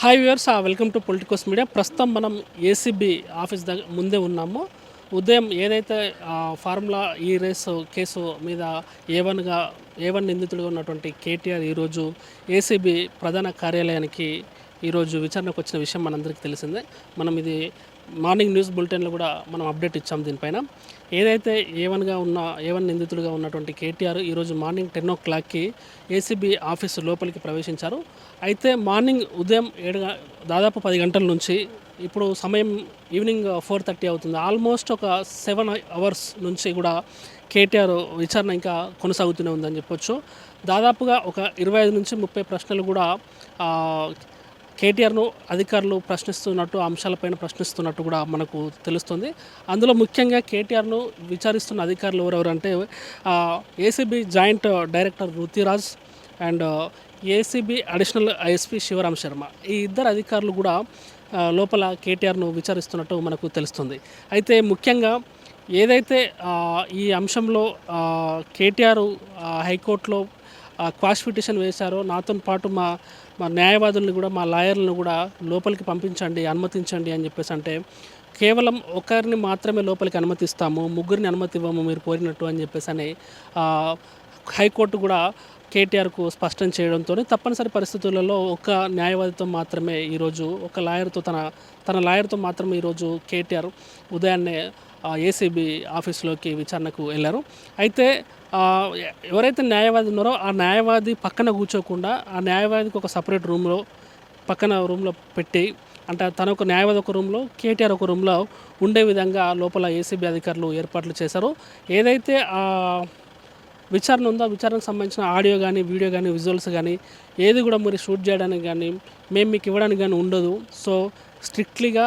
Hi viewers welcome to Politicos media. ప్రస్తుతం మనం ACB office దగ్గర ముందే ఉన్నాము. ఉదయం ఏదైతే ఫార్ములా ఈ రేసు కేసు మీద ఏ వన్గా ఏ వన్ నిందితుడిగా ఉన్నటువంటి కేటీఆర్ ఈరోజు ఏసీబీ ప్రధాన కార్యాలయానికి ఈరోజు విచారణకు వచ్చిన విషయం మనందరికీ తెలిసిందే. మనం ఇది మార్నింగ్ న్యూస్ బులెటిన్లో కూడా మనం అప్డేట్ ఇచ్చాం దీనిపైన. ఏదైతే ఏవన్గా ఉన్న ఏవన్ నిందితులుగా ఉన్నటువంటి కేటీఆర్ ఈరోజు మార్నింగ్ టెన్ ఓ క్లాక్కి ఏసీబీ ఆఫీస్ లోపలికి ప్రవేశించారు. అయితే మార్నింగ్ ఉదయం ఏడు దాదాపు పది గంటల నుంచి ఇప్పుడు సమయం ఈవినింగ్ ఫోర్ థర్టీ అవుతుంది. ఆల్మోస్ట్ ఒక సెవెన్ అవర్స్ నుంచి కూడా కేటీఆర్ విచారణ ఇంకా కొనసాగుతూనే ఉందని చెప్పొచ్చు. దాదాపుగా ఒక ఇరవై ఐదు నుంచి ముప్పై ప్రశ్నలు కూడా కేటీఆర్ను అధికారులు ప్రశ్నిస్తున్నట్టు అంశాలపైన ప్రశ్నిస్తున్నట్టు కూడా మనకు తెలుస్తుంది. అందులో ముఖ్యంగా కేటీఆర్ను విచారిస్తున్న అధికారులు ఎవరెవరంటే ACB joint director Rutiraj and ACB additional SP Sivaram Sharma. ఈ ఇద్దరు అధికారులు కూడా లోపల కేటీఆర్ను విచారిస్తున్నట్టు మనకు తెలుస్తుంది. అయితే ముఖ్యంగా ఏదైతే ఈ అంశంలో కేటీఆర్ హైకోర్టులో ఆ, వేశారో నాతో పాటు మా మా న్యాయవాదులను కూడా మా లాయర్లను కూడా లోపలికి పంపించండి అనుమతించండి అని చెప్పేసి అంటే కేవలం ఒకరిని మాత్రమే లోపలికి అనుమతిస్తాము ముగ్గురిని అనుమతి ఇవ్వము మీరు కోరినట్టు అని చెప్పేసి అని హైకోర్టు కూడా కేటీఆర్కు స్పష్టం చేయడంతో తప్పనిసరి పరిస్థితులలో ఒక న్యాయవాదితో మాత్రమే ఈరోజు ఒక లాయర్తో తన తన లాయర్తో మాత్రమే ఈరోజు కేటీఆర్ ఉదయాన్నే ఏసీబీ ఆఫీస్లోకి విచారణకు వెళ్ళారు. అయితే ఎవరైతే న్యాయవాది ఉన్నారో ఆ న్యాయవాది పక్కన కూర్చోకుండా ఆ న్యాయవాదికి ఒక సపరేట్ రూమ్లో పక్కన రూమ్లో పెట్టి అంటే తన ఒక న్యాయవాది ఒక రూమ్లో కేటీఆర్ ఒక రూమ్లో ఉండే విధంగా లోపల ఏసీబీ అధికారులు ఏర్పాట్లు చేశారు. ఏదైతే ఆ విచారణ ఉందో విచారణకు సంబంధించిన ఆడియో కానీ వీడియో కానీ విజువల్స్ కానీ ఏది కూడా మరి షూట్ చేయడానికి కానీ మేము మీకు ఇవ్వడానికి కానీ ఉండదు. సో స్ట్రిక్ట్లీగా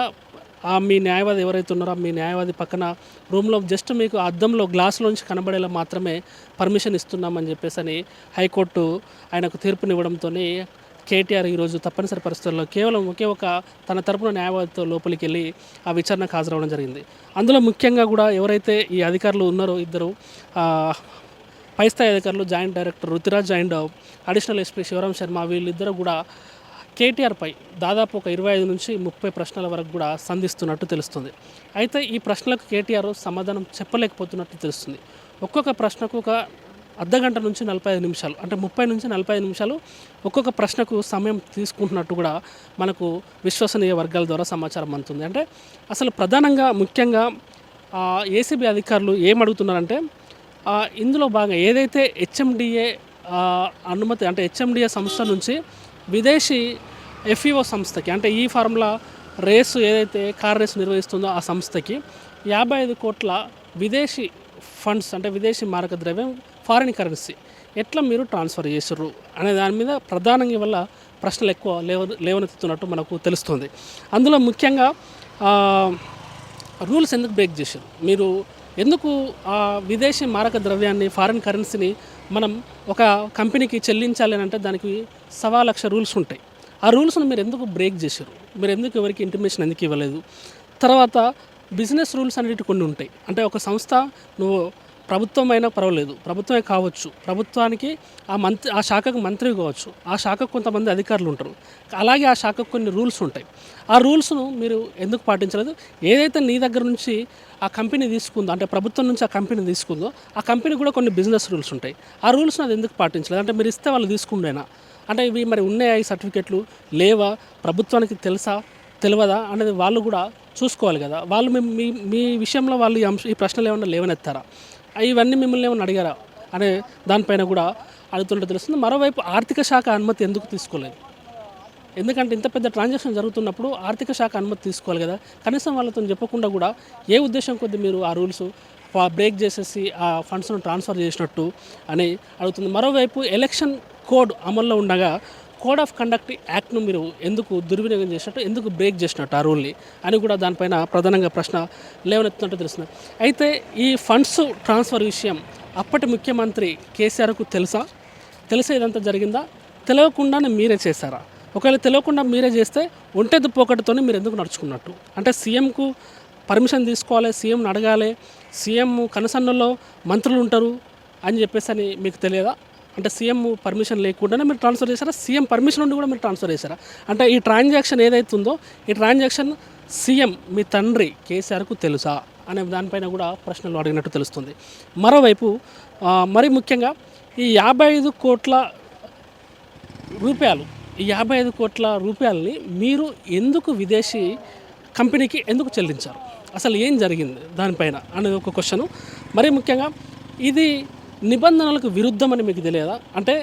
మీ న్యాయవాది ఎవరైతే ఉన్నారో మీ న్యాయవాది పక్కన రూమ్లో జస్ట్ మీకు అద్దంలో గ్లాసులోంచి కనబడేలా మాత్రమే పర్మిషన్ ఇస్తున్నామని చెప్పేసి అని హైకోర్టు ఆయనకు తీర్పునివ్వడంతో కేటీఆర్ ఈరోజు తప్పనిసరి పరిస్థితుల్లో కేవలం ఒకే ఒక తన తరపున న్యాయవాదితో లోపలికి వెళ్ళి ఆ విచారణకు హాజరవడం జరిగింది. అందులో ముఖ్యంగా కూడా ఎవరైతే ఈ అధికారులు ఉన్నారో ఇద్దరు ఆ, పై స్థాయి అధికారులు joint director Rutiraj and additional SP Sivaram Sharma వీళ్ళిద్దరూ కూడా కేటీఆర్పై దాదాపు ఒక ఇరవై ఐదు నుంచి ముప్పై ప్రశ్నల వరకు కూడా సంధిస్తున్నట్టు తెలుస్తుంది. అయితే ఈ ప్రశ్నలకు కేటీఆర్ సమాధానం చెప్పలేకపోతున్నట్టు తెలుస్తుంది. ఒక్కొక్క ప్రశ్నకు ఒక అర్ధగంట నుంచి నలభై ఐదు నిమిషాలు అంటే ముప్పై నుంచి నలభై ఐదు నిమిషాలు ఒక్కొక్క ప్రశ్నకు సమయం తీసుకుంటున్నట్టు కూడా మనకు విశ్వసనీయ వర్గాల ద్వారా సమాచారం అందుతుంది. అంటే అసలు ప్రధానంగా ముఖ్యంగా ఏసీబీ అధికారులు ఏమడుగుతున్నారంటే ఇందులో భాగంగా ఏదైతే హెచ్ఎండిఏ అనుమతి అంటే హెచ్ఎండిఏ సంస్థ నుంచి విదేశీ ఎఫ్ఈఓ సంస్థకి అంటే ఈ ఫార్ములా రేసు ఏదైతే కార్ రేసు నిర్వహిస్తుందో ఆ సంస్థకి యాభై ఐదు కోట్ల విదేశీ ఫండ్స్ అంటే విదేశీ మారక ద్రవ్యం ఫారిన్ కరెన్సీ ఎట్లా మీరు ట్రాన్స్ఫర్ చేసారు అనే దాని మీద ప్రధానంగా వల్ల ప్రశ్నలు ఎక్కువ లేవ లేవనెత్తుతున్నట్టు మనకు తెలుస్తుంది. అందులో ముఖ్యంగా రూల్స్ ఎందుకు బ్రేక్ చేశారు మీరు ఎందుకు ఆ విదేశీ మారక ద్రవ్యాన్ని ఫారిన్ కరెన్సీని మనం ఒక కంపెనీకి చెల్లించాలి అని అంటే దానికి సవా లక్ష రూల్స్ ఉంటాయి. ఆ రూల్స్ను మీరు ఎందుకు బ్రేక్ చేశారు? మీరు ఎందుకు ఎవరికి ఇంటిమేషన్ ఎందుకు ఇవ్వలేదు? తర్వాత బిజినెస్ రూల్స్ అనేవి కొన్ని ఉంటాయి. అంటే ఒక సంస్థ నువ్వు ప్రభుత్వం అయినా పర్వాలేదు. ప్రభుత్వమే కావచ్చు. ప్రభుత్వానికి ఆ మంత్రి ఆ శాఖకు మంత్రి కావచ్చు. ఆ శాఖకు కొంతమంది అధికారులు ఉంటారు. అలాగే ఆ శాఖకు కొన్ని రూల్స్ ఉంటాయి. ఆ రూల్స్ను మీరు ఎందుకు పాటించలేదు? ఏదైతే నీ దగ్గర నుంచి ఆ కంపెనీ తీసుకుందో అంటే ప్రభుత్వం నుంచి ఆ కంపెనీ తీసుకుందో ఆ కంపెనీ కూడా కొన్ని బిజినెస్ రూల్స్ ఉంటాయి. ఆ రూల్స్ని అది ఎందుకు పాటించలేదు? అంటే మీరు ఇస్తే వాళ్ళు తీసుకుండేనా? అంటే ఇవి మరి ఉన్నాయా? ఈ సర్టిఫికెట్లు లేవా? ప్రభుత్వానికి తెలుసా? తెలియదా? అనేది వాళ్ళు కూడా చూసుకోవాలి కదా. వాళ్ళు మీ మీ విషయంలో వాళ్ళు ఈ అంశ ఈ ప్రశ్నలు ఏమన్నా లేవనెత్తారా? ఇవన్నీ మిమ్మల్ని ఏమైనా అడిగారా? అనే దానిపైన కూడా అడుగుతుంటే తెలుస్తుంది. మరోవైపు ఆర్థిక శాఖ అనుమతి ఎందుకు తీసుకోలేదు? ఎందుకంటే ఇంత పెద్ద ట్రాన్సాక్షన్ జరుగుతున్నప్పుడు ఆర్థిక శాఖ అనుమతి తీసుకోవాలి కదా. కనీసం వాళ్ళతో చెప్పకుండా కూడా ఏ ఉద్దేశం కొద్ది మీరు ఆ రూల్స్ బ్రేక్ చేసేసి ఆ ఫండ్స్ను ట్రాన్స్ఫర్ చేసినట్టు అని అడుగుతుంది. మరోవైపు ఎలక్షన్ కోడ్ అమల్లో ఉండగా కోడ్ ఆఫ్ కండక్ట్ యాక్ట్ను మీరు ఎందుకు దుర్వినియోగం చేసినట్టు ఎందుకు బ్రేక్ చేసినట్టు ఆ రూల్ని? అని కూడా దానిపైన ప్రధానంగా ప్రశ్న లేవనెత్తున్నట్టు తెలుస్తుంది. అయితే ఈ ఫండ్స్ ట్రాన్స్ఫర్ విషయం అప్పటి ముఖ్యమంత్రి కేసీఆర్కు తెలుసా? తెలిసే ఇదంతా జరిగిందా? తెలియకుండానే మీరే చేశారా? ఒకవేళ తెలియకుండా మీరే చేస్తే ఒంటెద్దు పోకటితోనే మీరు ఎందుకు నడుచుకున్నట్టు? అంటే సీఎంకు పర్మిషన్ తీసుకోవాలి సీఎంని అడగాలి సీఎం కనసన్నలో మంత్రులు ఉంటారు అని చెప్పేసి అని మీకు తెలియదా? అంటే సీఎం పర్మిషన్ లేకుండానే మీరు ట్రాన్స్ఫర్ చేశారా? సీఎం పర్మిషన్ ఉండి కూడా మీరు ట్రాన్స్ఫర్ చేశారా? అంటే ఈ ట్రాన్సాక్షన్ ఏదైతే ఉందో ఈ ట్రాన్సాక్షన్ సీఎం మీ తండ్రి కేసీఆర్కు తెలుసా? అనే దానిపైన కూడా ప్రశ్నలు అడిగినట్టు తెలుస్తుంది. మరోవైపు మరి ముఖ్యంగా ఈ యాభై ఐదు కోట్ల రూపాయలు ఈ యాభై ఐదు కోట్ల రూపాయలని మీరు ఎందుకు విదేశీ కంపెనీకి ఎందుకు చెల్లించారు? అసలు ఏం జరిగింది దానిపైన అనేది ఒక క్వశ్చను. మరి ముఖ్యంగా ఇది నిబంధనలకు విరుద్ధమని మీకు తెలియదా? అంటే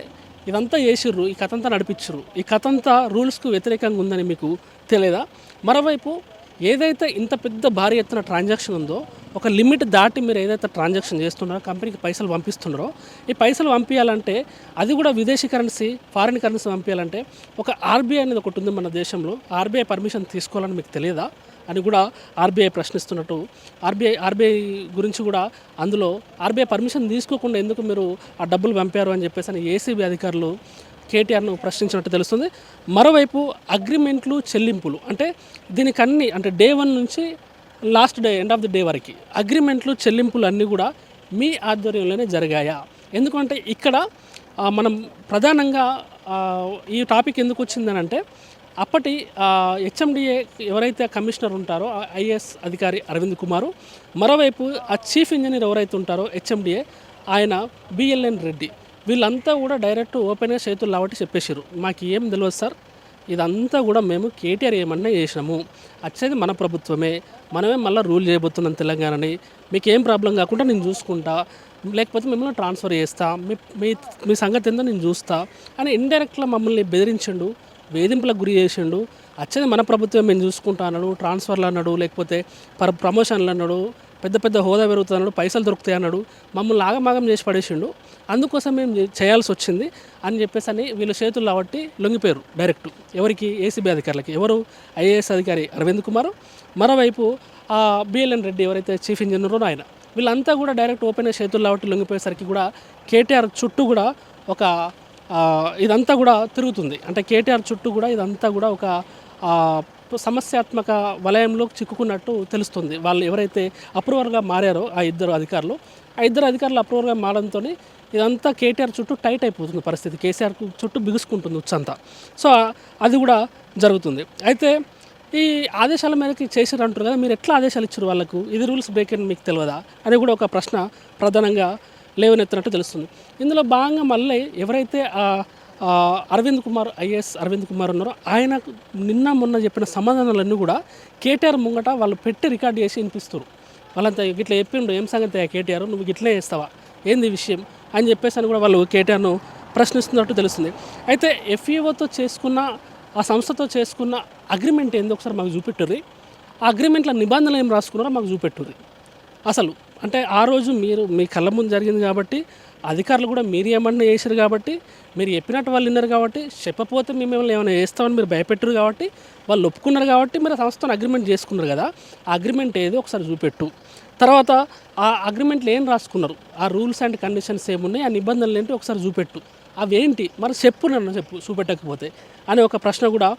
ఇదంతా చేసిర్రు ఈ కథ అంతా నడిపించరు ఈ కథ అంతా రూల్స్కు వ్యతిరేకంగా ఉందని మీకు తెలియదా? మరోవైపు ఏదైతే ఇంత పెద్ద భారీ ఎత్తున ట్రాన్సాక్షన్ ఉందో ఒక లిమిట్ దాటి మీరు ఏదైతే ట్రాన్సాక్షన్ చేస్తున్నారో కంపెనీకి పైసలు పంపిస్తున్నారో ఈ పైసలు పంపించాలంటే అది కూడా విదేశీ కరెన్సీ ఫారిన్ కరెన్సీ పంపించాలంటే ఒక ఆర్బీఐ అనేది ఒకటి ఉంది మన దేశంలో ఆర్బీఐ పర్మిషన్ తీసుకోవాలని మీకు తెలియదా? అని కూడా ఆర్బీఐ ప్రశ్నిస్తున్నట్టు. ఆర్బీఐ ఆర్బీఐ గురించి కూడా అందులో ఆర్బీఐ పర్మిషన్ తీసుకోకుండా ఎందుకు మీరు ఆ డబ్బులు పంపారు అని చెప్పేసి అని ఏసీబీ అధికారులు కేటీఆర్ను ప్రశ్నించినట్టు తెలుస్తుంది. మరోవైపు అగ్రిమెంట్లు చెల్లింపులు అంటే దీనికన్నీ అంటే డే వన్ నుంచి last day end of the day వరకు అగ్రిమెంట్లు చెల్లింపులు అన్నీ కూడా మీ ఆధ్వర్యంలోనే జరిగాయా? ఎందుకంటే ఇక్కడ మనం ప్రధానంగా ఈ టాపిక్ ఎందుకు వచ్చిందని అంటే అప్పటి హెచ్ఎండిఏ ఎవరైతే కమిషనర్ ఉంటారో ఐఏఎస్ అధికారి అరవింద్ కుమారు మరోవైపు ఆ చీఫ్ ఇంజనీర్ ఎవరైతే ఉంటారో హెచ్ఎండిఏ ఆయన బిఎల్ఎన్ రెడ్డి. వీళ్ళంతా కూడా డైరెక్ట్ ఓపెన్గా చేతులు లావట్టి చెప్పేశారు. మాకు ఏం తెలియదు సార్. ఇదంతా కూడా మేము కేటీఆర్ ఏమన్నా చేసినాము. వచ్చేది మన ప్రభుత్వమే. మనమే మళ్ళీ రూల్ చేయబోతున్నాం తెలంగాణని. మీకు ఏం ప్రాబ్లం కాకుండా నేను చూసుకుంటా. లేకపోతే మిమ్మల్ని ట్రాన్స్ఫర్ చేస్తా. మీ మీ మీ సంగతి ఏందో నేను చూస్తా. అని ఇండైరెక్ట్గా మమ్మల్ని బెదిరించిండు. వేధింపులకు గురి చేసిండు. వచ్చేది మన ప్రభుత్వం మేము చూసుకుంటా అన్నాడు ట్రాన్స్ఫర్లు అన్నాడు లేకపోతే పర ప్రమోషన్లు అన్నాడు పెద్ద పెద్ద హోదా పెరుగుతున్నాడు పైసలు దొరుకుతాయి అన్నాడు. మమ్మల్ని ఆగమాగం చేసి పడేసిండు. అందుకోసం మేము చేయాల్సి వచ్చింది అని చెప్పేసి అని వీళ్ళ చేతులు కాబట్టి లొంగిపోయారు డైరెక్ట్ ఎవరికి? ఏసీబీ అధికారులకి. ఎవరు? ఐఏఎస్ అధికారి అరవింద్ కుమార్. మరోవైపు ఆ బిఎల్ఎన్ రెడ్డి ఎవరైతే చీఫ్ ఇంజనీరో ఆయన. వీళ్ళంతా కూడా డైరెక్ట్ ఓపెన్ చేతులు కాబట్టి లొంగిపోయేసరికి కూడా కేటీఆర్ చుట్టూ కూడా ఒక ఇదంతా కూడా తిరుగుతుంది. అంటే కేటీఆర్ చుట్టూ కూడా ఇదంతా కూడా ఒక సమస్యాత్మక వలయంలో చిక్కుకున్నట్టు తెలుస్తుంది. వాళ్ళు ఎవరైతే అప్రూవర్గా మారారో ఆ ఇద్దరు అధికారులు ఆ ఇద్దరు అధికారులు అప్రూవర్గా మారడంతో ఇదంతా కేటీఆర్ చుట్టూ టైట్ అయిపోతుంది పరిస్థితి. కేసీఆర్ చుట్టూ బిగుసుకుంటుంది ఉచ్చంతా. సో అది కూడా జరుగుతుంది. అయితే ఈ ఆదేశాల మేరకు చేసారు అంటారు కదా మీరు ఎట్లా ఆదేశాలు ఇచ్చారు వాళ్ళకు? ఇది రూల్స్ బ్రేక్ అని మీకు తెలియదా? అని కూడా ఒక ప్రశ్న ప్రధానంగా లేవనెత్తినట్టు తెలుస్తుంది. ఇందులో భాగంగా మళ్ళీ ఎవరైతే అరవింద్ కుమార్ ఐఏఎస్ అరవింద్ కుమార్ ఉన్నారో ఆయన నిన్న మొన్న చెప్పిన సమాధానాలన్నీ కూడా కేటీఆర్ ముంగట వాళ్ళు పెట్టి రికార్డ్ చేసి వినిపిస్తారు వాళ్ళంతా ఇట్లా చెప్పిండు ఏం సంగతి కేటీఆర్? నువ్వు ఇట్లే చేస్తావా? ఏంది విషయం? అని చెప్పేసి అని కూడా వాళ్ళు కేటీఆర్ను ప్రశ్నిస్తున్నట్టు తెలుస్తుంది. అయితే ఎఫ్ఈఓతో చేసుకున్న ఆ సంస్థతో చేసుకున్న అగ్రిమెంట్ ఏందో ఒకసారి మాకు చూపెట్టుర్రి. ఆ అగ్రిమెంట్ల నిబంధనలు ఏం రాసుకున్నారో మాకు చూపెట్టుర్రి. అసలు అంటే ఆ రోజు మీరు మీ కళ్ళ ముందు జరిగింది కాబట్టి అధికారులు కూడా మీరు ఏమన్నా చేశారు కాబట్టి మీరు చెప్పినట్టు వాళ్ళు విన్నారు కాబట్టి చెప్పపోతే మేము ఏమైనా ఏమైనా చేస్తామని మీరు భయపెట్టరు కాబట్టి వాళ్ళు ఒప్పుకున్నారు కాబట్టి మీరు సంస్థను అగ్రిమెంట్ చేసుకున్నారు కదా. ఆ అగ్రిమెంట్ ఏదో ఒకసారి చూపెట్టు. తర్వాత ఆ అగ్రిమెంట్లో ఏం రాసుకున్నారు? ఆ రూల్స్ అండ్ కండిషన్స్ ఏమున్నాయి? ఆ నిబంధనలు ఏంటి? ఒకసారి చూపెట్టు. అవి ఏంటి? మరి చెప్పు నన్ను చెప్పు చూపెట్టకపోతే. అనే ఒక ప్రశ్న కూడా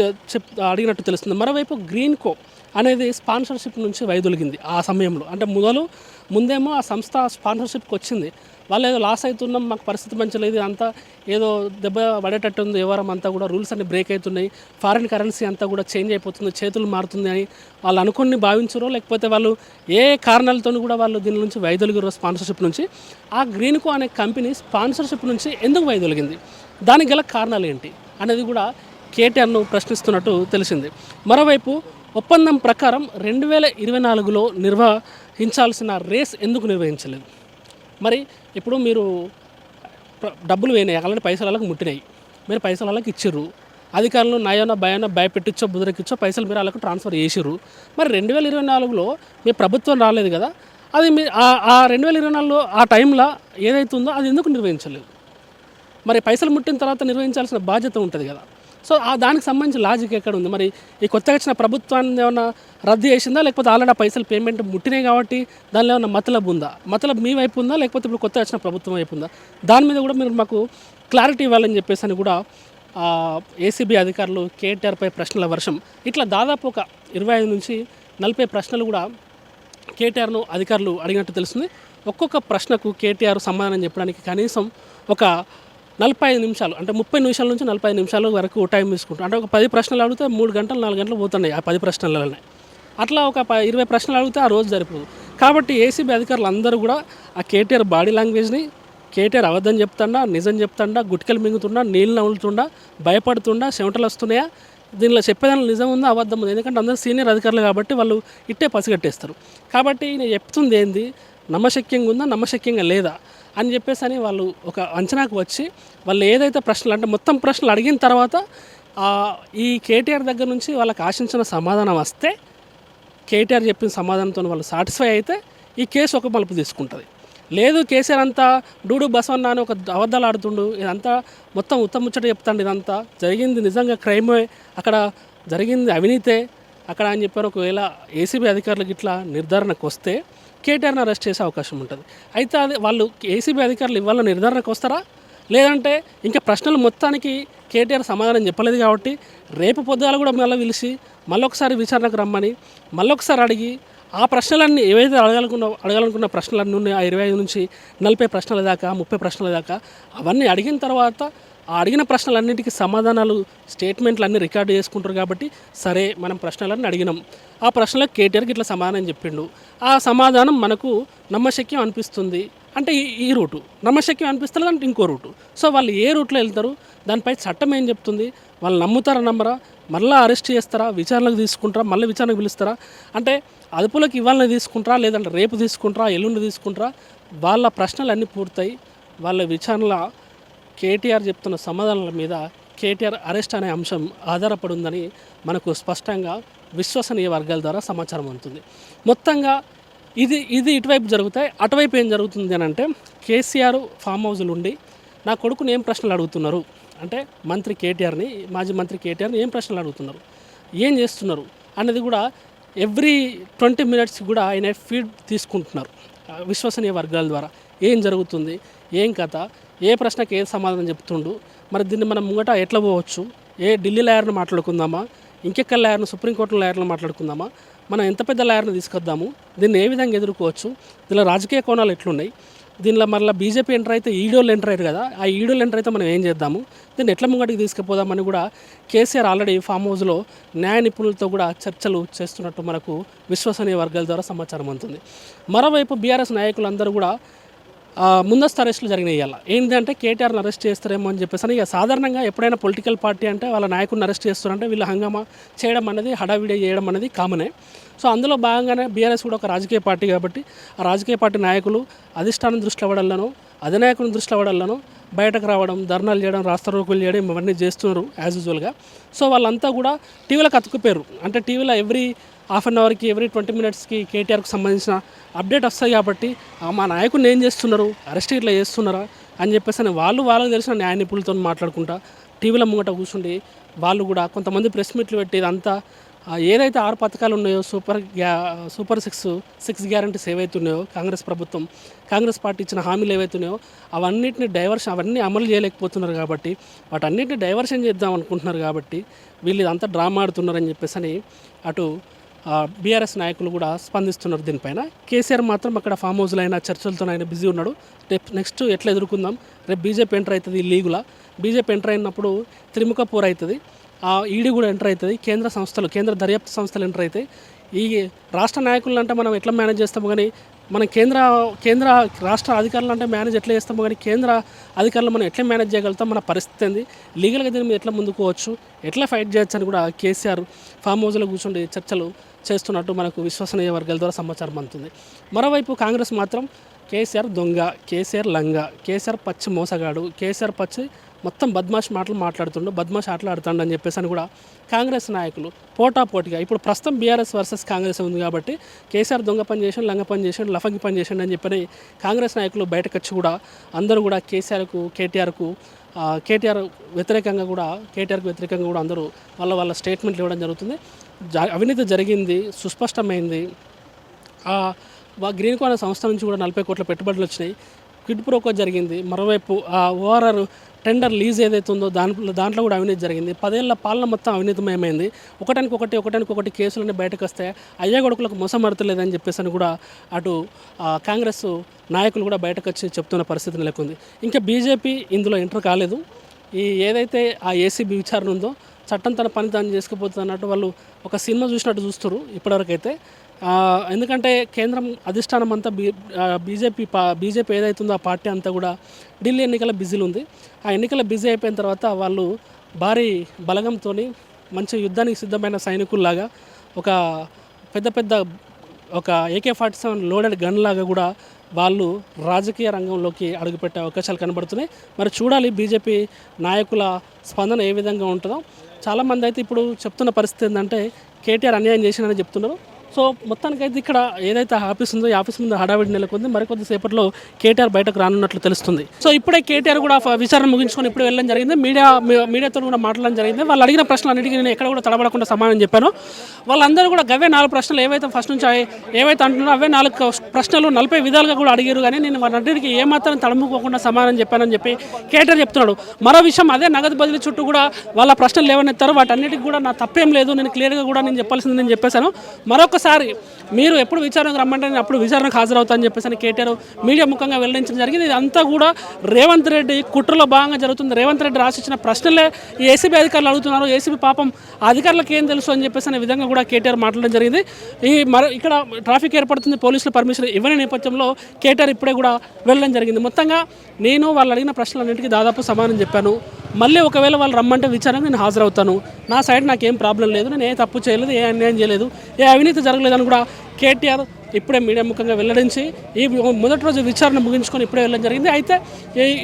చె- చెప్ అడిగినట్టు తెలుస్తుంది. మరోవైపు గ్రీన్ కో అనేది స్పాన్సర్షిప్ నుంచి వైదొలిగింది ఆ సమయంలో. అంటే మొదలు ముందేమో ఆ సంస్థ స్పాన్సర్షిప్కి వచ్చింది. వాళ్ళు ఏదో లాస్ అవుతున్నాం మాకు పరిస్థితి మంచి లేదు అంతా ఏదో దెబ్బ పడేటట్టు ఉంది వ్యవహారం అంతా కూడా రూల్స్ అన్ని బ్రేక్ అవుతున్నాయి ఫారిన్ కరెన్సీ అంతా కూడా చేంజ్ అయిపోతుంది చేతులు మారుతుంది అని వాళ్ళు అనుకుని భావించరో లేకపోతే వాళ్ళు ఏ కారణాలతో కూడా వాళ్ళు దీని నుంచి వైదొలిగారో స్పాన్సర్షిప్ నుంచి. ఆ గ్రీన్కో అనే కంపెనీ స్పాన్సర్షిప్ నుంచి ఎందుకు వైదొలిగింది? దానికి గల కారణాలు ఏంటి? అనేది కూడా కేటీఆర్ను ప్రశ్నిస్తున్నట్టు తెలిసింది. మరోవైపు ఒప్పందం ప్రకారం రెండు వేల ఇరవై నాలుగులో నిర్వహించాల్సిన రేస్ ఎందుకు నిర్వహించలేదు? మరి ఇప్పుడు మీరు డబ్బులు వేయినాయి అలాంటి పైసలు వాళ్ళకి ముట్టినాయి. మీరు పైసలు వాళ్ళకి ఇచ్చిర్రు. అధికారులు నయాన భయాన భయపెట్టించో బుదరకిచ్చో పైసలు మీరు వాళ్ళకు ట్రాన్స్ఫర్ చేసిర్రు. మరి రెండు వేల ఇరవై నాలుగులో మీ ప్రభుత్వం రాలేదు కదా? అది మీ ఆ- రెండు వేల ఇరవై నాలుగులో ఆ టైంలో ఏదైతుందో అది ఎందుకు నిర్వహించలేదు? మరి పైసలు ముట్టిన తర్వాత నిర్వహించాల్సిన బాధ్యత ఉంటుంది కదా? సో ఆ దానికి సంబంధించి లాజిక్ ఎక్కడ ఉంది? మరి ఈ కొత్తగా వచ్చిన ప్రభుత్వాన్ని ఏమైనా రద్దు చేసిందా? లేకపోతే ఆల్రెడీ ఆ పైసలు పేమెంట్ ముట్టినాయి కాబట్టి దానిలో ఏమైనా మతలబ్ ఉందా? మతలబ్ మీ వైపు ఉందా? లేకపోతే ఇప్పుడు కొత్తగా వచ్చిన ప్రభుత్వం వైపు ఉందా? దాని మీద కూడా మీరు మాకు క్లారిటీ ఇవ్వాలని చెప్పేసి అని కూడా ఏసీబీ అధికారులు కేటీఆర్పై ప్రశ్నల వర్షం. ఇట్లా దాదాపు ఒక ఇరవై ఐదు నుంచి నలభై ప్రశ్నలు కూడా కేటీఆర్ను అధికారులు అడిగినట్టు తెలుస్తుంది. ఒక్కొక్క ప్రశ్నకు కేటీఆర్ సమాధానం చెప్పడానికి కనీసం ఒక నలభై ఐదు నిమిషాలు అంటే ముప్పై నిమిషాల నుంచి నలభై ఐదు నిమిషాల వరకు టైం తీసుకుంటాం. అంటే ఒక పది ప్రశ్నలు అడిగితే మూడు గంటలు నాలుగు గంటలు పోతున్నాయి ఆ పది ప్రశ్నలనే అట్లా ఒక ప ఇరవై ప్రశ్నలు అడిగితే ఆ రోజు సరిపోదు. కాబట్టి ఏసీబీ అధికారులు అందరూ కూడా ఆ కేటీఆర్ బాడీ లాంగ్వేజ్ని కేటీఆర్ అబద్ధం చెప్తాడా నిజం చెప్తాడా గుట్కలు మింగుతుండా నీళ్ళు నవ్వులుతుండా భయపడుతుండా చెమటలు వస్తున్నాయా? దీనిలో చెప్పేదానిలో నిజం ఉందా అబద్ధం ఉంది? ఎందుకంటే అందరూ సీనియర్ అధికారులు కాబట్టి వాళ్ళు ఇట్టే పసిగట్టేస్తారు. కాబట్టి నేను చెప్తుంది ఏంది నమ్మశక్యంగా ఉందా? నమ్మశక్యంగా లేదా? అని చెప్పేసి అని వాళ్ళు ఒక అంచనాకు వచ్చి వాళ్ళు ఏదైతే ప్రశ్నలు అంటే మొత్తం ప్రశ్నలు అడిగిన తర్వాత ఈ కేటీఆర్ దగ్గర నుంచి వాళ్ళకి ఆశించిన సమాధానం వస్తే కేటీఆర్ చెప్పిన సమాధానంతో వాళ్ళు సాటిస్ఫై అయితే ఈ కేసు ఒక మలుపు తీసుకుంటుంది. లేదు కేసీఆర్ అంతా డూడు బసవన్న అని ఒక అబద్ధాలు ఆడుతుండు ఇదంతా మొత్తం ఉత్తమ ముచ్చట చెప్తాండు ఇదంతా జరిగింది నిజంగా క్రైమే అక్కడ జరిగింది అవినీతే అక్కడ అని చెప్పారు. ఒకవేళ ఏసీబీ అధికారులకు ఇట్లా నిర్ధారణకు వస్తే కేటీఆర్ని అరెస్ట్ చేసే అవకాశం ఉంటుంది. అయితే అది వాళ్ళు ఏసీబీ అధికారులు ఇవాళ నిర్ధారణకు వస్తారా? లేదంటే ఇంకా ప్రశ్నలు మొత్తానికి కేటీఆర్ సమాధానం చెప్పలేదు కాబట్టి రేపు పొద్దుగాల కూడా మళ్ళీ పిలిచి మళ్ళొకసారి విచారణకు రమ్మని మళ్ళొకసారి అడిగి ఆ ప్రశ్నలన్నీ ఏవైతే అడగాలనుకున్న అడగాలనుకున్న ప్రశ్నలన్నీ ఉన్నాయో ఆ ఇరవై ఐదు నుంచి నలభై ప్రశ్నల దాకా ముప్పై ప్రశ్నల దాకా అవన్నీ అడిగిన తర్వాత ఆ అడిగిన ప్రశ్నలన్నిటికీ సమాధానాలు స్టేట్మెంట్లు అన్నీ రికార్డు చేసుకుంటారు కాబట్టి సరే మనం ప్రశ్నలన్నీ అడిగినాం. ఆ ప్రశ్నలకు కేటీఆర్కి ఇట్లా సమాధానం చెప్పిండు. ఆ సమాధానం మనకు నమ్మశక్యం అనిపిస్తుంది. అంటే ఈ రూటు. నమ్మశక్యం అనిపిస్తుంది అంటే ఇంకో రూటు. సో వాళ్ళు ఏ రూట్లో వెళ్తారు? దానిపై చట్టం ఏం చెప్తుంది? వాళ్ళు నమ్ముతారా నమ్మరా? మళ్ళీ అరెస్ట్ చేస్తారా? విచారణకు తీసుకుంటారా? మళ్ళీ విచారణకు పిలుస్తారా? అంటే అదుపులోకి ఇవాళ తీసుకుంటారా? లేదంటే రేపు తీసుకుంటారా? ఎల్లుండి తీసుకుంటారా? వాళ్ళ ప్రశ్నలు అన్నీ పూర్తయి వాళ్ళ విచారణల కేటీఆర్ చెప్తున్న సమాధానాల మీద కేటీఆర్ అరెస్ట్ అనే అంశం ఆధారపడి ఉందని మనకు స్పష్టంగా విశ్వసనీయ వర్గాల ద్వారా సమాచారం అందుతుంది. మొత్తంగా ఇది ఇది ఇటువైపు జరుగుతాయి అటువైపు ఏం జరుగుతుంది అని అంటే కేసీఆర్ ఫామ్ హౌస్లు ఉండి నా కొడుకుని ఏం ప్రశ్నలు అడుగుతున్నారు? అంటే మంత్రి కేటీఆర్ని మాజీ మంత్రి కేటీఆర్ని ఏం ప్రశ్నలు అడుగుతున్నారు? ఏం చేస్తున్నారు? అనేది కూడా ఎవ్రీ ట్వంటీ మినిట్స్ కూడా ఆయన ఫీడ్ తీసుకుంటున్నారు విశ్వసనీయ వర్గాల ద్వారా. ఏం జరుగుతుంది? ఏం కథ ఏ ప్రశ్నకి ఏ సమాధానం చెప్తుండు మరి దీన్ని మనం ముంగట ఎట్లా పోవచ్చు? ఏ ఢిల్లీ లాయర్ని మాట్లాడుకుందామా? ఇంకెక్కడ లాయర్ను సుప్రీంకోర్టు లాయర్ను మాట్లాడుకుందామా? మనం ఎంత పెద్ద లాయర్ని తీసుకొద్దాము? దీన్ని ఏ విధంగా ఎదుర్కోవచ్చు? దీనిలో రాజకీయ కోణాలు ఎట్లున్నాయి? దీనిలో మళ్ళీ బీజేపీ ఎంటర్ అయితే ఈడోలు ఎంటర్ అయ్యారు కదా ఆ ఈడోలు ఎంటర్ అయితే మనం ఏం చేద్దాము? దీన్ని ఎట్ల ముంగటికి తీసుకుపోదామని కూడా కేసీఆర్ ఆల్రెడీ ఫామ్ హౌస్లో న్యాయ నిపుణులతో కూడా చర్చలు చేస్తున్నట్టు మనకు విశ్వసనీయ వర్గాల ద్వారా సమాచారం అందుతుంది. మరోవైపు బీఆర్ఎస్ నాయకులందరూ కూడా ముందస్తు అరెస్టులు జరిగినాయి ఇవాళ. ఏంటంటే కేటీఆర్ని అరెస్ట్ చేస్తారేమో అని చెప్పేసి ఇక సాధారణంగా ఎప్పుడైనా పొలిటికల్ పార్టీ అంటే వాళ్ళ నాయకుడిని అరెస్ట్ చేస్తారంటే వీళ్ళు హంగామా చేయడం అనేది హడావిడి చేయడం అనేది కామనే. సో అందులో భాగంగానే బీఆర్ఎస్ కూడా ఒక రాజకీయ పార్టీ కాబట్టి ఆ రాజకీయ పార్టీ నాయకులు అధిష్టానం దృష్టిలో పడాలను అధినాయకుని దృష్టిలో వాళ్ళను బయటకు రావడం ధర్నాలు చేయడం రాస్తారోకులు చేయడం ఇవన్నీ చేస్తున్నారు యాజ్ యూజువల్గా సో వాళ్ళంతా కూడా టీవీలకు అతుకుపోయారు అంటే టీవీలో ఎవ్రీ హాఫ్ అన్ అవర్కి ఎవ్రీ ట్వంటీ మినిట్స్కి కేటీఆర్కి సంబంధించిన అప్డేట్ వస్తాయి కాబట్టి ఆ మా నాయకుడిని ఏం చేస్తున్నారు? అరెస్ట్ ఇట్లా చేస్తున్నారా? అని చెప్పేసి అని వాళ్ళు వాళ్ళకి తెలిసిన న్యాయ నిపుణులతో మాట్లాడుకుంటా టీవీలో ముంగట కూర్చుండి వాళ్ళు కూడా కొంతమంది ప్రెస్ మీట్లు పెట్టి ఇదంతా ఏదైతే ఆరు పథకాలు ఉన్నాయో సూపర్ గ్యా సూపర్ సిక్స్ సిక్స్ గ్యారంటీస్ ఏవైతే ఉన్నాయో కాంగ్రెస్ ప్రభుత్వం కాంగ్రెస్ పార్టీ ఇచ్చిన హామీలు ఏవైతే ఉన్నాయో అవన్నిటిని డైవర్షన్ అవన్నీ అమలు చేయలేకపోతున్నారు కాబట్టి వాటన్నిటిని డైవర్షన్ చేద్దాం అనుకుంటున్నారు కాబట్టి వీళ్ళు ఇదంతా డ్రామా ఆడుతున్నారని చెప్పేసి అని అటు బీఆర్ఎస్ నాయకులు కూడా స్పందిస్తున్నారు దీనిపైన. కేసీఆర్ మాత్రం అక్కడ ఫామ్ హౌస్లో అయినా చర్చలతో ఆయన బిజీ ఉన్నాడు. రేపు నెక్స్ట్ ఎట్లా ఎదుర్కొందాం? రేపు బీజేపీ ఎంటర్ అవుతుంది లీగులా? బీజేపీ ఎంటర్ అయినప్పుడు త్రిముఖ పోర్ అవుతుంది. ఈడీ కూడా ఎంటర్ అవుతుంది. కేంద్ర సంస్థలు కేంద్ర దర్యాప్తు సంస్థలు ఎంటర్ అవుతాయి ఈ రాష్ట్ర నాయకులను అంటే మనం ఎట్లా మేనేజ్ చేస్తాము కానీ మన కేంద్ర కేంద్ర రాష్ట్ర అధికారులు అంటే మేనేజ్ ఎట్లా చేస్తాము కానీ కేంద్ర అధికారులు మనం ఎట్లా మేనేజ్ చేయగలుగుతాం మన పరిస్థితి ఏంది? లీగల్గా దీని మీద ఎట్లా ముందుకోవచ్చు ఎట్లా ఫైట్ చేయొచ్చు అని కూడా కేసీఆర్ ఫామ్ హౌస్లో కూర్చుండి చర్చలు చేస్తున్నట్టు మనకు విశ్వసనీయ వర్గాల ద్వారా సమాచారం అందుతుంది. మరోవైపు కాంగ్రెస్ మాత్రం కేసీఆర్ దొంగ కేసీఆర్ లంగ కేసీఆర్ పచ్చి మోసగాడు కేసీఆర్ పచ్చి మొత్తం బద్మాష్ మాటలు మాట్లాడుతుండు బద్మాష్ ఆటలు అని చెప్పేసి అని కూడా కాంగ్రెస్ నాయకులు పోటాపోటీగా ఇప్పుడు ప్రస్తుతం బీఆర్ఎస్ వర్సెస్ కాంగ్రెస్ ఉంది కాబట్టి కేసీఆర్ దొంగ పని చేసాడు లంగ పని చేసాడు లఫంగి పని చేసాడు అని చెప్పని కాంగ్రెస్ నాయకులు బయటకు వచ్చి కూడా అందరూ కూడా కేసీఆర్కు కేటీఆర్కు కేటీఆర్ వ్యతిరేకంగా కూడా కేటీఆర్కు వ్యతిరేకంగా కూడా అందరూ వాళ్ళ వాళ్ళ స్టేట్మెంట్లు ఇవ్వడం జరుగుతుంది. అవినీతి జరిగింది సుస్పష్టమైంది. వా- గ్రీన్ కార్నర్ సంస్థ నుంచి కూడా నలభై కోట్ల పెట్టుబడులు వచ్చినాయి. క్విడ్ ప్రోకో జరిగింది. మరోవైపు ఆ ఓఆర్ఆర్ టెండర్ లీజ్ ఏదైతే ఉందో దాంట్లో దాంట్లో కూడా అవినీతి జరిగింది. పదేళ్ళ పాలన మొత్తం అవినీతిమయమైంది. ఒకటానికి ఒకటి ఒకటానికి ఒకటి కేసులన్నీ బయటకు వస్తే అయ్యా కొడుకులకు మోసం మడతలేదని చెప్పేసి అని కూడా అటు ఆ, కాంగ్రెస్ నాయకులు కూడా బయటకు వచ్చి చెప్తున్న పరిస్థితి నెలకొంది. ఇంకా బీజేపీ ఇందులో ఎంటర్ కాలేదు. ఈ ఏదైతే ఆ ఏసీబీ విచారణ ఉందో చట్టం తన పని తాను చేసుకుపోతుంది అన్నట్టు వాళ్ళు ఒక సినిమా చూసినట్టు చూస్తారు ఇప్పటివరకైతే. ఎందుకంటే కేంద్రం అధిష్టానం అంతా బీ బీజేపీ పా బీజేపీ ఏదైతుందో ఆ పార్టీ అంతా కూడా ఢిల్లీ ఎన్నికల బిజీలు ఉంది. ఆ ఎన్నికల బిజీ అయిపోయిన తర్వాత వాళ్ళు భారీ బలగంతో మంచి యుద్ధానికి సిద్ధమైన సైనికుల్లాగా ఒక పెద్ద పెద్ద ఒక AK forty seven loaded gun లాగా కూడా వాళ్ళు రాజకీయ రంగంలోకి అడుగుపెట్టే అవకాశాలు కనబడుతున్నాయి. మరి చూడాలి బీజేపీ నాయకుల స్పందన ఏ విధంగా ఉంటుందో. చాలామంది అయితే ఇప్పుడు చెప్తున్న పరిస్థితి ఏంటంటే కేటీఆర్ అన్యాయం చేసినని చెప్తున్నారు. సో మొత్తానికైతే ఇక్కడ ఏదైతే ఆఫీస్ ఉందో ఈ ఆఫీస్ ముందు హడావిడి నెలకొంది. మరికొద్ది సేపట్లో కేటీఆర్ బయటకు రానున్నట్లు తెలుస్తుంది. సో ఇప్పుడే కేటీఆర్ కూడా విచారణ ముగించుకొని ఇప్పుడు వెళ్ళడం జరిగింది. మీడియా మీ- మీడియాతో కూడా మాట్లాడడం జరిగింది. వాళ్ళు అడిగిన ప్రశ్నలు అన్నిటికీ నేను ఎక్కడ కూడా తడబడకుండా సమాధానం చెప్పాను. వాళ్ళందరూ కూడా గవే నాలుగు ప్రశ్నలు ఏవైతే ఫస్ట్ నుంచి ఏవైతే అంటున్నారో అవే నాలుగు ప్రశ్నలు నలభై విధాలుగా కూడా అడిగారు. కానీ నేను వాటన్నిటికీ ఏమాత్రం తడుముకోకుండా సమాధానం చెప్పానని చెప్పి కేటీఆర్ చెప్తున్నాడు. మరో విషయం అదే నగదు బదిలీ చుట్టూ కూడా వాళ్ళ ప్రశ్నలు లేవనెత్తారో. వాటి అన్నిటికీ కూడా నా తప్పేం లేదు. నేను క్లియర్గా కూడా నేను చెప్పాల్సింది నేను చెప్పేశాను. మరొకసారి మీరు ఎప్పుడు విచారణకు రమ్మంటే నేను అప్పుడు విచారణకు హాజరవుతానని చెప్పేసి అని కేటీఆర్ మీడియా ముఖంగా వెల్లడించడం జరిగింది. ఇదంతా అంతా కూడా రేవంత్ రెడ్డి కుట్రలో భాగంగా జరుగుతుంది. రేవంత్ రెడ్డి రాసిచ్చిన ప్రశ్నలే ఏసీబీ అధికారులు అడుగుతున్నారు. ఏసీబీ పాపం అధికారులకు ఏం తెలుసు అని చెప్పేసి అనే విధంగా కూడా కేటీఆర్ మాట్లాడడం జరిగింది. ఈ మరో ఇక్కడ ట్రాఫిక్ ఏర్పడుతుంది. పోలీసులు పర్మిషన్ ఇవ్వని నేపథ్యంలో కేటీఆర్ ఇప్పుడే కూడా వెళ్ళడం జరిగింది. మొత్తంగా నేను వాళ్ళు అడిగిన ప్రశ్నలన్నింటికీ దాదాపు సమానం చెప్పాను. మళ్ళీ ఒకవేళ వాళ్ళు రమ్మంటే విచారణకు నేను హాజరవుతాను. నా సైడ్ నాకేం ప్రాబ్లం లేదు నేను ఏ తప్పు చేయలేదు ఏ అన్యాయం చేయలేదు ఏ అవినీతి జరగలేదని కూడా కేటీఆర్ ఇప్పుడే మీడియా ముఖంగా వెల్లడించి ఈ మొదటి రోజు విచారణ ముగించుకొని ఇప్పుడే వెళ్ళడం జరిగింది. అయితే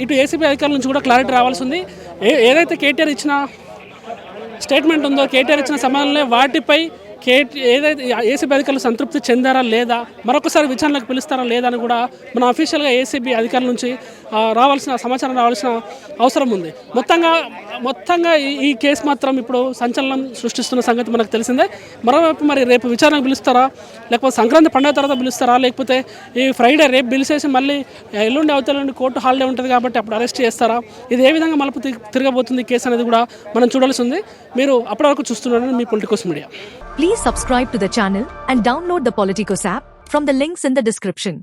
ఇటు ఏసీబీ అధికారుల నుంచి కూడా క్లారిటీ రావాల్సి ఉంది. ఏ ఏదైతే కేటీఆర్ ఇచ్చిన స్టేట్మెంట్ ఉందో కేటీఆర్ ఇచ్చిన సమయంలో వాటిపై కేటీ ఏదైతే ఏసీబీ అధికారులు సంతృప్తి చెందారా లేదా మరొకసారి విచారణకు పిలుస్తారా లేదా అని కూడా మన అఫీషియల్గా ఏసీబీ అధికారుల నుంచి రావాల్సిన సమాచారం రావాల్సిన అవసరం ఉంది. మొత్తంగా మొత్తంగా ఈ- ఈ కేసు మాత్రం ఇప్పుడు సంచలనం సృష్టిస్తున్న సంగతి మనకు తెలిసిందే. మరోవైపు మరి రేపు విచారణకు పిలుస్తారా? లేకపోతే సంక్రాంతి పండుగ తర్వాత పిలుస్తారా? లేకపోతే ఈ ఫ్రైడే రేపు పిలిచేసి మళ్ళీ ఎల్లుండి అవతల నుండి కోర్టు హాలిడే ఉంటుంది కాబట్టి అప్పుడు అరెస్ట్ చేస్తారా? ఇది ఏ విధంగా మలుపు తి- తిరగబోతుంది కేసు అనేది కూడా మనం చూడాల్సి ఉంది. మీరు అప్పటి వరకు చూస్తున్నారని మీ Politicos media. Please subscribe to the channel and download the Politicos app from the links in the description